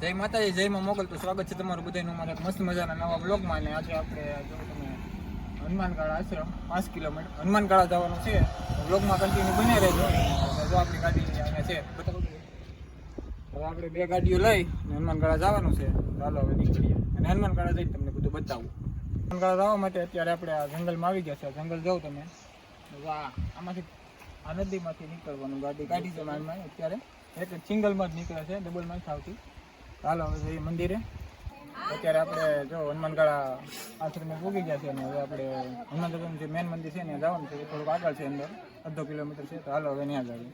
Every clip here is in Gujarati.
જય માતાજી જય માં મોકલ તો સ્વાગત છે તમારું બધાનું મારા મસ્ત મજાના નવા બ્લોગમાં અને આજે આપણે જો તમે હનુમાનગાળા આશ્રમ, પાંચ કિલોમીટર, હનુમાનગાળા જવાનું છે. બ્લોગમાં કન્ટિન્યુ બને રહેજો. જો આપણી ગાડી અહીંયા છે, બતાવો. હવે આપણે બે ગાડીઓ લઈ અને હનુમાનગાળા જવાનું છે. ચાલો હવે નીકળીએ. અને હનુમાનગાળા જઈને તમને બધું બતાવું. હનુમાનગાળા જવા માટે અત્યારે આપણે આ જંગલમાં આવી ગયા છે. જંગલ જાઓ તમે. આ આમાંથી, આ નદીમાંથી નીકળવાનું ગાડી. ગાડી છે અત્યારે એક સિંગલમાં જ નીકળે છે, ડબલમાં નથી આવતી ચાલો હવે જઈએ મંદિરે. અત્યારે આપણે જો હનુમાનગાળા આશ્રમે પૂગી ગયા છે અને હવે આપણે હનુમાન દાદાનું જે મેન મંદિર છે ત્યાં જવાનું છે. એ થોડુંક આગળ છે અંદર. અડધો કિલોમીટર છે. તો હાલો હવે ત્યાં જઈએ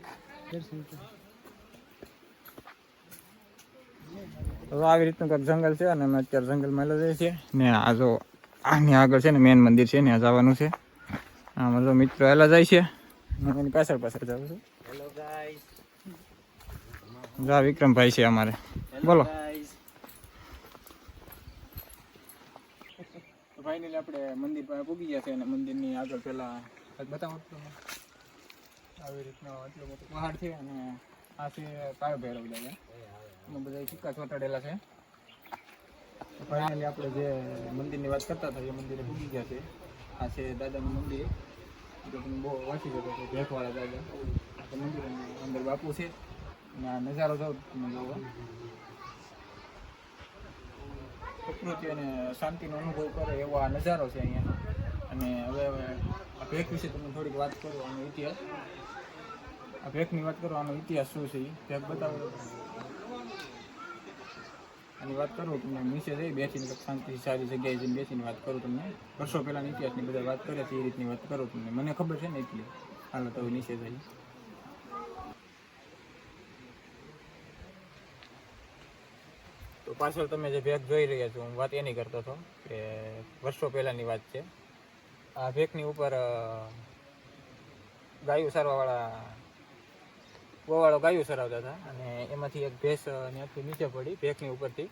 તો આવી રીતનું કંઈક જંગલ છે અને અમે અત્યારે જંગલમાં લઈ જઈએ છીએ. ને આ જો આની આગળ છે ને મેન મંદિર છે ત્યાં જવાનું છે. આમાં જો મિત્રો એલા જાય છે. હું એની પાછળ પાછળ જાઉં છું. હેલો જા વિક્રમભાઈ છે અમારે. બોલો. ફાઇનલી આપણે મંદિર પાસે પૂગી ગયા છે અને મંદિરની આગળ પેલા બતાવો આવી રીતનો એટલો મોટો પહાડ છે અને આ છે કાયો ભૈરવ દાદા. એમાં બધા સિક્કા ચોંટાડેલા છે. ફાઇનલી આપણે જે મંદિરની વાત કરતા હતા એ મંદિરે પૂગી ગયા છે. આ છે દાદાનું મંદિર. જો તમે બહુ વાંચી શકો છો, ભેખવાળા દાદા. મંદિરની અંદર બાપુ છે. અને આ નજારો જો તમે જોવો. પ્રકૃતિ અને શાંતિનો અનુભવ કરે એવો આ નજારો છે અહીંયા અને હવે હવે આ ભેખ વિશે તમે થોડીક વાત કરો, આનો ઇતિહાસ. આ ભેખની વાત કરો, આનો ઇતિહાસ શું છે એ ભેખ બતાવો. આની વાત કરું, તમને નીચે જઈ બેસીને શાંતિ, સારી જગ્યાએ જઈને બેસીને વાત કરું તમને. વર્ષો પહેલાંની ઇતિહાસની બધા વાત કરે છે એ રીતની વાત કરું તમને. મને ખબર છે ને એટલી. હાલો, તો નીચે જઈએ. પાછળ તમે જે ભેગ જોઈ રહ્યા છો, હું વાત એની કરતો હતો કે વર્ષો પહેલાંની વાત છે. આ ભેગની ઉપર ગાયું સારવાવાળા, ગોવાળો ગાયું સરાવતા હતા અને એમાંથી એક ભેંસ ત્યાંથી નીચે પડી ભેગની ઉપરથી.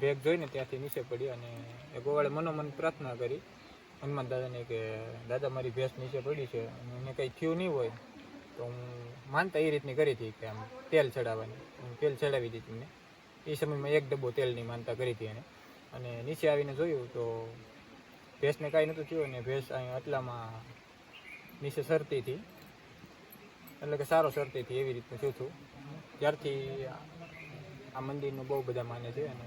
ભેગ જોઈને ત્યાંથી નીચે પડી અને એ ગોવાળે મનોમન પ્રાર્થના કરી હનુમાન દાદાને કે, દાદા, મારી ભેંસ નીચે પડી છે અને એને કંઈ થયું નહીં હોય, તો હું માનતા એ રીતની કરી હતી કે આમ તેલ ચડાવવાની. હું તેલ ચડાવી દીધી મેં એ સમયમાં એક ડબ્બો તેલની માનતા કરી હતી એને. અને નીચે આવીને જોયું તો ભેંસને કાંઈ નહોતું થયું અને ભેંસ અહીં આટલામાં નીચે સરતી હતી. એટલે કે સારો સરતી હતી એવી રીતનું થયું હતું. ત્યારથી આ મંદિરનું બહુ બધા માને છે અને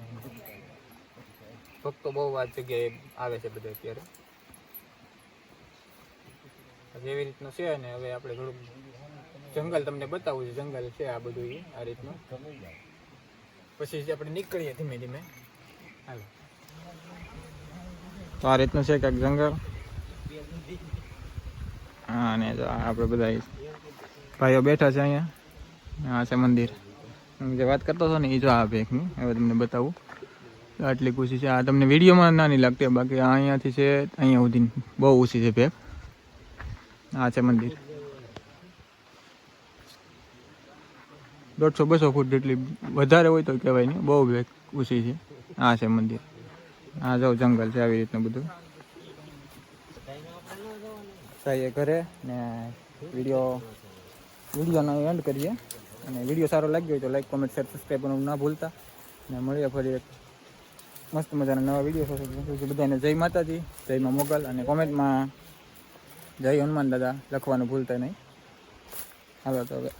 ભક્તો બહુ આ જગ્યાએ આવે છે બધા અત્યારે. એવી રીતનું છે અને હવે આપણે થોડુંક જંગલ તમને બતાવવું છે. જંગલ છે આ બધું આ રીતનું. પછી આપણે નીકળીએ ધીમે ધીમે. હાલો. તો આ રીતનું છે કંઈક જંગલ. હા ને આપણે બધા ભાઈઓ બેઠા છે અહીંયા. હા છે મંદિર. હું જે વાત કરતો હતો ને એ જો આ ભેખની હવે તમને બતાવું. આટલી ઊંચી છે. આ તમને વિડીયોમાં નાની લાગતી બાકી અહીંયાથી છે, અહીંયા સુધી બહુ ઊંચી છે ભેખ આ છે મંદિર. દોઢસો, બસો ફૂટ જેટલી વધારે હોય તો કહેવાય નહીં. બહુ ભેગ ઊંચી છે. આ છે મંદિર. આ જાઉં જંગલ છે આવી રીતનું બધું. જઈએ ઘરે ને વીડિયો, વિડીયોનો એન્ડ કરીએ. અને વીડિયો સારો લાગ્યો હોય તો લાઈક કોમેન્ટ શેર સબસ્ક્રાઈબ કરવાનું ના ભૂલતા. ને મળીએ ફરી એક મસ્ત મજાના નવા વીડિયો સાથે. બધાને જય માતાજી, જય માં મોગલ. અને કોમેન્ટમાં જય હનુમાન દાદા લખવાનું ભૂલતા નહીં. હાલો તો હવે.